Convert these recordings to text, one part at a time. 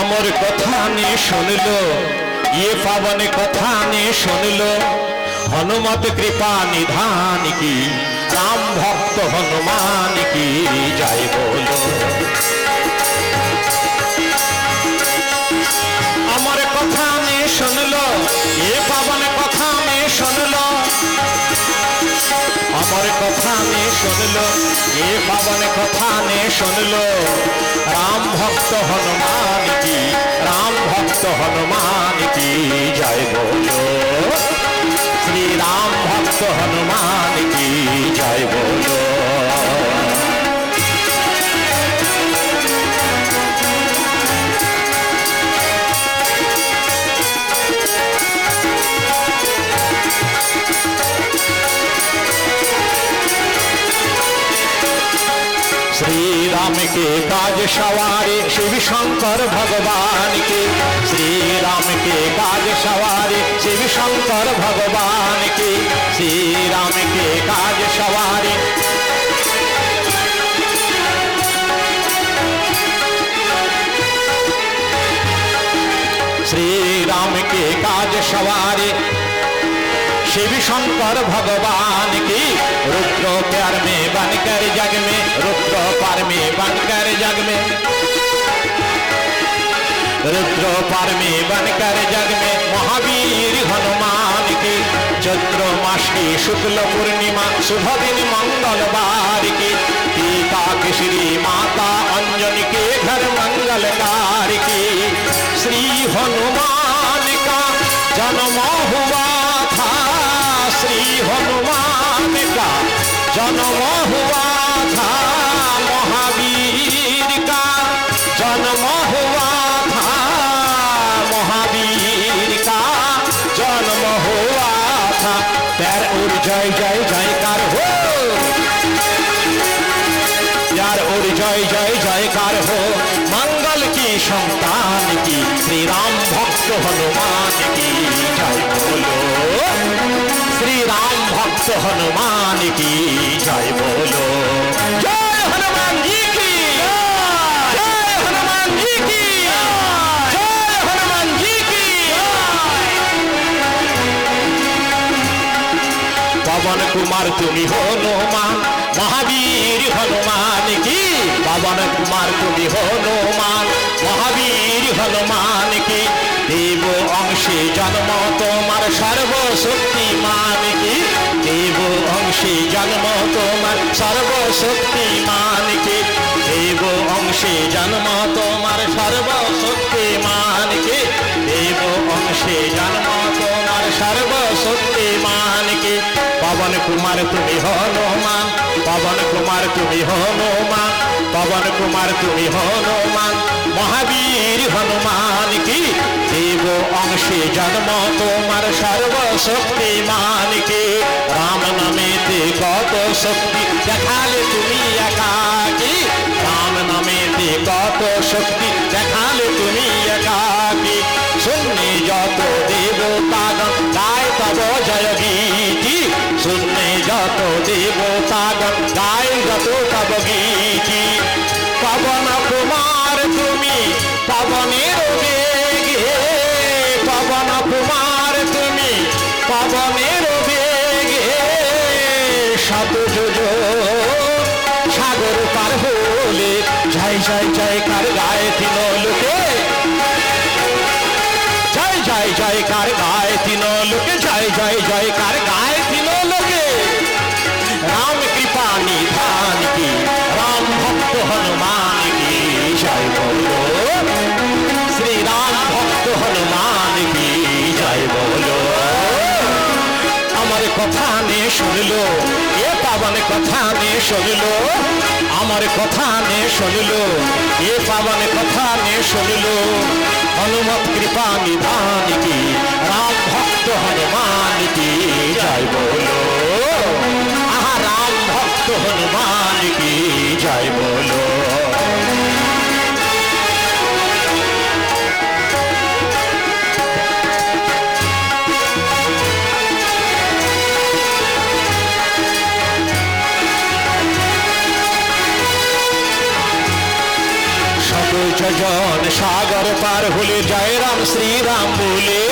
অমর কথা নে শুনলো ইয়ে পাবন কথা নে শুনলো। হনুমত কৃপা নিধান কি, রাম ভক্ত হনুমান কি যাই বলো। আমার কথা নে শুনলো, এ পাবন কথা নে শুনলো। আমার কথা নে শুনলো, এ পাবন কথা নে শুনলো। ভক্ত হনুমান কি? রাম ভক্ত হনুমান কি? জয় বলো। শ্রী রাম ভক্ত হনুমান কি? জয় বলো। श्री राम के काज सवारे शिव शंकर भगवान के श्री राम के काज सवारे शिव शंकर भगवान के श्री राम के काज सवारे श्री राम के काज सवारे शिव शंकर भगवान की रुद्र प्यार में बनकर जग में रुद्र पर में बनकर जग में रुद्र पर में बनकर जग में महावीर हनुमान की चैत्र मास की शुक्ल पूर्णिमा शुभ दिन मंगलवार की पिता की श्री माता अंजनी के घर मंगलकार की श्री हनुमान জন্ম হুয়া থা মহাবীর কা জন্ম হুয়া থা মহাবীর কা জন্ম হুয়া থা প্যার ওর জয় জয়, জয়কার হো। যার ওর জয় জয়, জয়কার হো। মঙ্গল কি, সন্তান কি হনুমান কি বাবন কুমার, তুমি হনুমান মহাবীর হনুমান কি? বাবন কুমার, তুমি হনুমান মহাবীর হনুমান কি? দেব অংশে জন্ম তোমার সর্বশক্তিমান কি? দেব অংশে জন্ম তোমার সর্বশক্তিমান কি? দেব অংশে জন্ম পবন কুমার তুমি হনুমান পবন কুমার তুমি হনুমান পবন কুমার তুমি হনুমান মহাবীর হনুমান কি? দেব অংশে জন্ম তোমার সর্বশক্তিমান কি? রাম গায় যত তব গীতি। পবন কুমার তুমি, পবনের বেগে। পবন কুমার তুমি, পবনের বেগে। শত সাগর পার হলে জয় জয় জয়কার গায়ে তিন লোকে জয় জয় জয়কার গায়ে তিন লোকে জয় জয় জয়কার গায়ে তিন নে শুনলো। এ পাবন কথা নে শুনলো। আমার কথা নে শুনলো। এ পাবন কথা নে শুনলো। হনুমত কৃপা নিধান কি, রাম ভক্ত হনুমান কি, জয় বলো। আহা, রাম ভক্ত হনুমান কি, জয় বলো। যোজন সাগর পার হলে জয় রাম, শ্রীরাম বলে।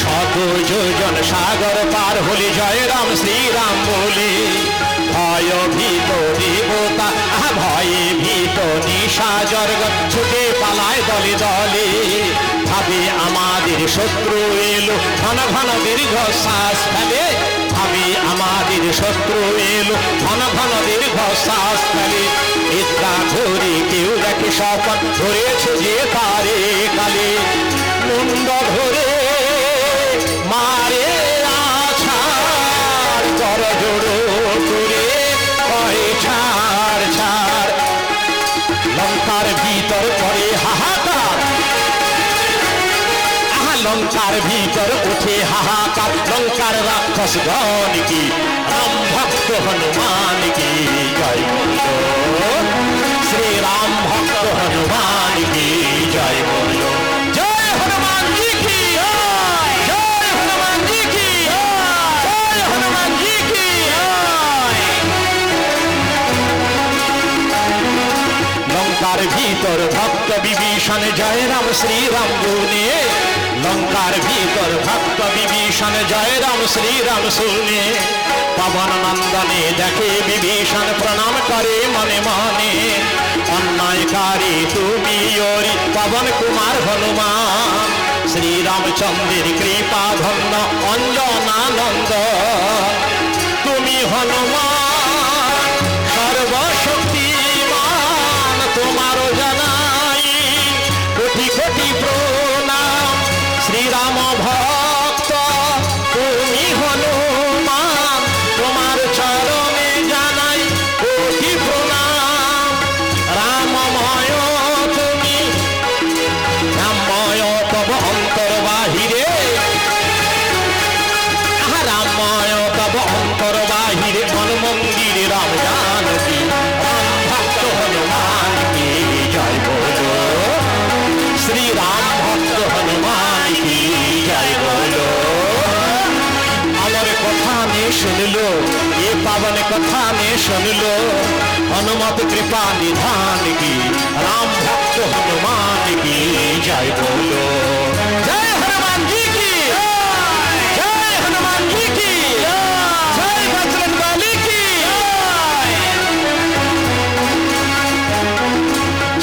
শত যোজন সাগর পার হলে জয় রাম, শ্রীরাম বলে। ভয় ভীত দেবতা ভয়ে ভীত নিশা জর্গ, ছুটে পালায় দলে দলে। ভাবে আমাদের শত্রু এলো, ঘন ঘন দীর্ঘ শ্বাস ফেলে। আমাদের শত্রু এলো। ঘন ঘন দীর্ঘ শ্বাস ফেলে। নিদ্রা ধরে কেউ দেখে শপথ ধরেছে যে তারে কালে। লঙ্কার ভিতর উঠে হাহাকার, লঙ্কার রাক্ষস গণ কি? রাম ভক্ত হনুমান কি? জয়। বলো শ্রীরাম ভক্ত হনুমান কি? জয় বলো। জয় ভিতর ভক্ত বিভীষণ, জয় রাম শ্রীরাম গুনে লঙ্কার ভিতর ভক্ত বিভীষণ জয় রাম শ্রীরাম শুনে পবন নন্দনে দেখে বিভীষণ প্রণাম করে মনে মনে, অন্যায়কারী তুমি ওরি পবন কুমার হনুমান, শ্রীরামচন্দ্রের কৃপা ধন্য, অঞ্জনানন্দ, তুমি হনুমান শ্রীরাম নে এ পাবন কথা নে শুনলো। হনুমত কৃপা নিধান কি, রাম ভক্ত হনুমান কি, জয় বলো। জয় হনুমান জি কি, জয় হনুমান জি কি, জয় বজরং বলি কি।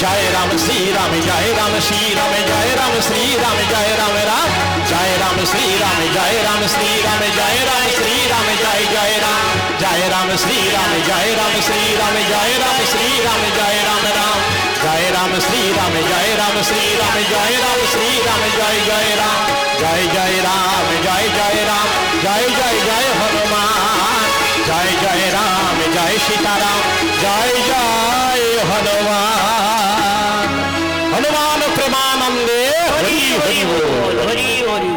জয় রাম শ্রী রাম, জয় রাম শ্রী রাম, জয় রাম শ্রী রাম, জয় রাম রাম। জয় রাম শ্রী রাম, জয় রাম শ্রী রাম, জয় রাম শ্রী রাম জয় রাম শ্রী রাম জয় রাম শ্রী রাম জয় রাম রাম জয় রাম শ্রী রাম জয় রাম শ্রী রাম জয় রাম শ্রী রাম জয় জয় রাম জয় জয় রাম জয় জয় রাম জয় জয় জয় হনুমান জয় জয় রাম জয় সীতারাম জয় জয় হনুমান হনুমান প্রেমানন্দে হরি হরি বল হরি হরি বল